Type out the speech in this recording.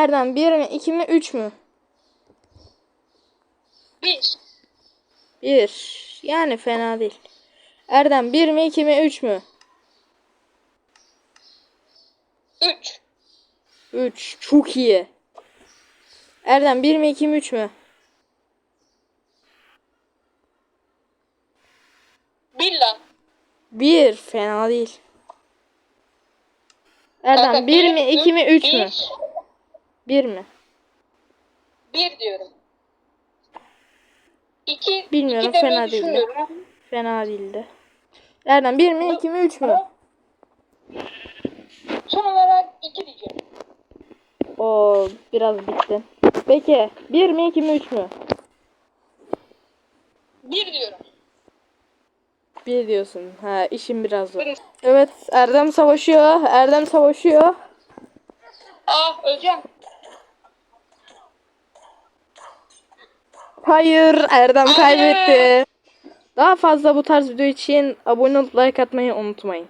Erdem 1 mi 2 mi 3 mü? Bir. 1. Yani fena değil. Erdem 1 mi 2 mi 3 mü? Üç. 3. Çok iyi. Erdem 1 mi 2 mi 3 mü? Bir lan. 1. Fena değil. Erdem Kanka, 1 mi 2 mi 3 mü? Bir. 1 mi? Bir diyorum. İki. Bilmiyorum, iki fena değil de. düşünüyorum. Fena değildi. Erdem 1 mi 2 mi 3 mü? Son olarak iki diyeceğim. O biraz bitti. Peki 1 mi 2 mi 3 mü? Bir diyorum. 1 diyorsun. Ha işin biraz zor. Evet Erdem savaşıyor. Erdem savaşıyor. Ah öleceğim. Hayır Erdem kaybetti. Daha fazla bu tarz video için abone olup like atmayı unutmayın.